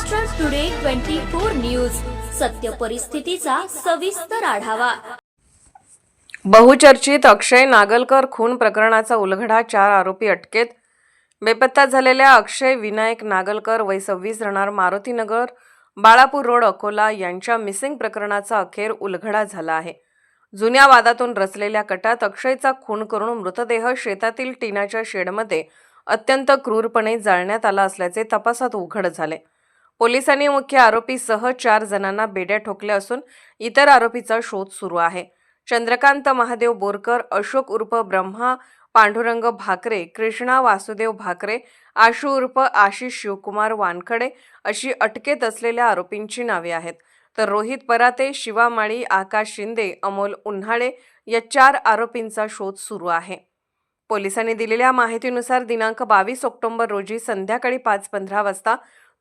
Maharashtra today twenty four news सत्य परिस्थितीचा सविस्तर आढावा. बहुचर्चित अक्षय नागलकर खून प्रकरणाचा उलगडा चार आरोपी अटकेत. बेपत्ता झालेल्या अक्षय विनायक नागलकर वय सव्वीस राहणार मारुतीनगर बाळापूर रोड अकोला यांच्या मिसिंग प्रकरणाचा अखेर उलगडा झाला आहे. जुन्या वादातून रचलेल्या कटात अक्षयचा खून करून मृतदेह शेतातील टिनाच्या शेडमध्ये अत्यंत क्रूरपणे जाळण्यात आला असल्याचे तपासात उघड झाले. पोलिसांनी मुख्य आरोपीसह चार जणांना बेड्या ठोकल्या असून इतर आरोपीचा शोध सुरू आहे. चंद्रकांत महादेव बोरकर अशोक उर्फ ब्रह्मा पांडुरंग भाकरे कृष्णा वासुदेव भाकरे आशू उर्फ आशिष शिवकुमार वानखडे अशी अटकेत असलेल्या आरोपींची नावे आहेत. तर रोहित पराते शिवा माळी आकाश शिंदे अमोल उन्हाळे या चार आरोपींचा शोध सुरू आहे. पोलिसांनी दिलेल्या माहितीनुसार दिनांक बावीस ऑक्टोबर रोजी संध्याकाळी पाच पंधरा वाजता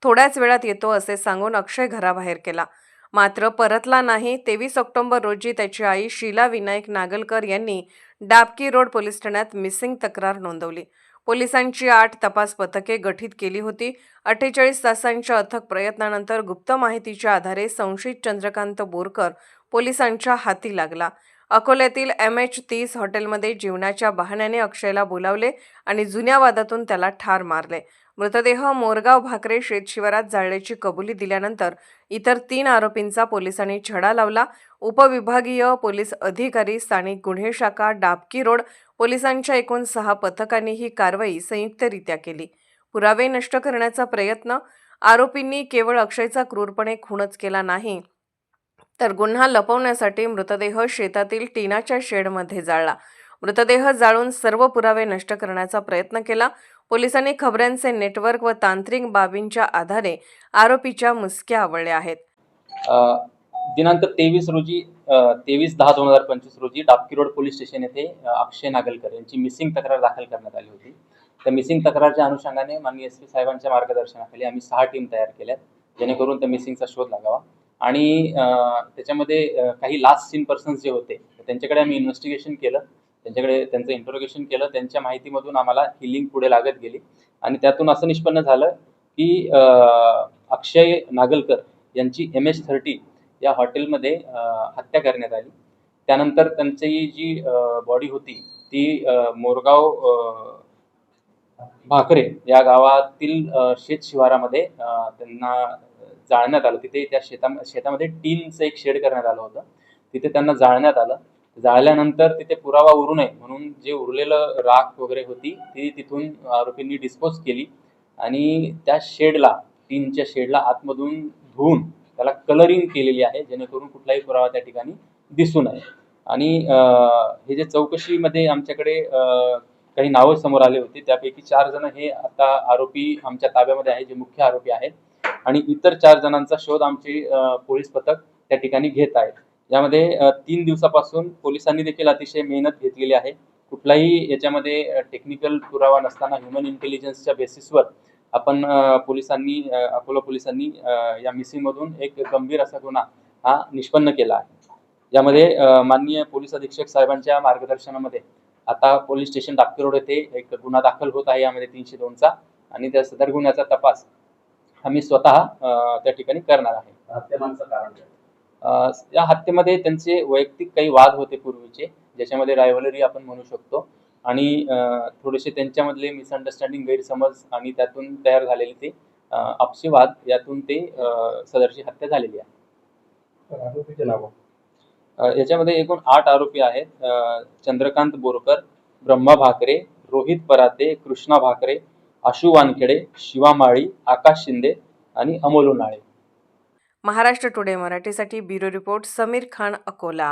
थोड्याच वेळात येतो असे सांगून अक्षय घराबाहेर केला. मात्र परतला नाही. तेवीस ऑक्टोबर रोजी त्याची आई शीला विनायक नागलकर यांनी डाबकी रोड पोलीस ठाण्यात मिसिंग तक्रार नोंदवली. पोलिसांची आठ तपास पथके गठीत केली होती. अठ्ठेचाळीस तासांच्या अथक प्रयत्नानंतर गुप्त माहितीच्या आधारे संशयित चंद्रकांत बोरकर पोलिसांच्या हाती लागला. अकोल्यातील एम एच तीस हॉटेलमध्ये जीवनाच्या बहाण्याने अक्षयला बोलावले आणि जुन्या वादातून त्याला ठार मारले. मृतदेह मोरगाव भाकरे शेतशिवारात जाळल्याची कबुली दिल्यानंतर इतर तीन आरोपींचा पोलिसांनी छडा लावला. उपविभागीय पोलीस अधिकारी स्थानिक गुन्हे शाखा डाबकी रोड पोलिसांच्या एकूण सहा पथकांनी ही कारवाई संयुक्तरित्या केली. पुरावे नष्ट करण्याचा प्रयत्न आरोपींनी केवळ अक्षयचा क्रूरपणे खूनच केला नाही तर गुन्हा लपवण्यासाठी मृतदेह शेतातील टीनाच्या शेडमध्ये जाळला. मृतदेह जाळून सर्व पुरावे नष्ट करण्याचा प्रयत्न केला. पोलिसांनी खबऱ्यांचे नेटवर्क व तांत्रिक बाबींच्या आधारे आरोपीच्या मुसक्या आवळल्या आहेत. दिनांक तेवीस रोजी तेवीस दहा दोन हजार पंचवीस रोजी डाबकी रोड पोलीस स्टेशन येथे अक्षय नागलकर यांची मिसिंग तक्रार दाखल करण्यात आली होती. त्या मिसिंग तक्रारच्या अनुषंगाने माननीय एस पी साहेबांच्या मार्गदर्शनाखाली आम्ही सहा टीम तयार केल्यात जेणेकरून त्या मिसिंगचा शोध लागावा. आणि त्याच्यामध्ये काही लास्ट सीन पर्सन्स जे होते त्यांच्याकडे आम्ही इन्व्हेस्टिगेशन केलं. त्यांच्याकडे त्यांचं इंटरोगेशन केलं त्यांच्या माहितीमधून आम्हाला ही लिंक पुढे लागत गेली. आणि त्यातून असं निष्पन्न झालं की अक्षय नागलकर यांची एम एच थर्टी या हॉटेलमध्ये हत्या करण्यात आली. त्यानंतर त्यांची जी बॉडी होती ती मोरगाव भाकरे या गावातील शेत शिवारामध्ये त्यांना जाळण्यात आलं. तिथे त्या शेता शेतामध्ये टीनचं एक शेड करण्यात आलं होतं. तिथे त्यांना जाळण्यात आलं. जाळल्यानंतर तिथे पुरावा उरू नये म्हणून जे उरलेलं राख वगैरे होती ती तिथून आरोपींनी डिस्पोज केली. आणि त्या शेडला टीनच्या शेडला आतमधून धुवून त्याला कलरिंग केलेली आहे जेणेकरून कुठलाही पुरावा त्या ठिकाणी दिसू नये. आणि हे जे चौकशीमध्ये आमच्याकडे काही नावं समोर आले होते त्यापैकी चार जण हे आता आरोपी आमच्या ताब्यामध्ये आहे जे मुख्य आरोपी आहेत. आणि इतर चार जणांचा शोध आमचे पोलीस पथक त्या ठिकाणी घेत आहेत. यामध्ये तीन दिवसापासून पोलिसांनी देखील अतिशय मेहनत घेतलेली आहे. कुठलाही याच्यामध्ये टेक्निकल पुरावा नसताना ह्युमन इंटेलिजन्सच्या बेसिसवर आपण पोलिसांनी अकोला पोलिसांनी या मिसिंगमधून एक गंभीर असा गुन्हा हा निष्पन्न केला आहे. यामध्ये माननीय पोलीस अधीक्षक साहेबांच्या मार्गदर्शनामध्ये आता पोलीस स्टेशन डाक्टर रोड येथे एक गुन्हा दाखल होत आहे. यामध्ये तीनशे दोनचा आणि त्या सदर गुन्ह्याचा तपास आम्ही स्वतः त्या ठिकाणी करणार आहे. या हत्येमध्ये त्यांचे वैयक्तिक काही वाद होते पूर्वीचे ज्याच्यामध्ये रायव्हलरी आपण म्हणू शकतो. आणि थोडेसे त्यांच्यामधले मिसअंडरस्टँडिंग गैरसमज आणि त्यातून तयार झालेले ते आपसी वाद यातून ते सदरची हत्या झालेली आहे. याच्यामध्ये एकूण आठ आरोपी आहेत. चंद्रकांत बोरकर ब्रह्मा भाकरे रोहित पराते कृष्णा भाकरे आशू वानखेडे शिवा माळी आकाश शिंदे आणि अमोल उन्हाळे. महाराष्ट्र टुडे मराठीसाठी ब्युरो रिपोर्ट समीर खान अकोला.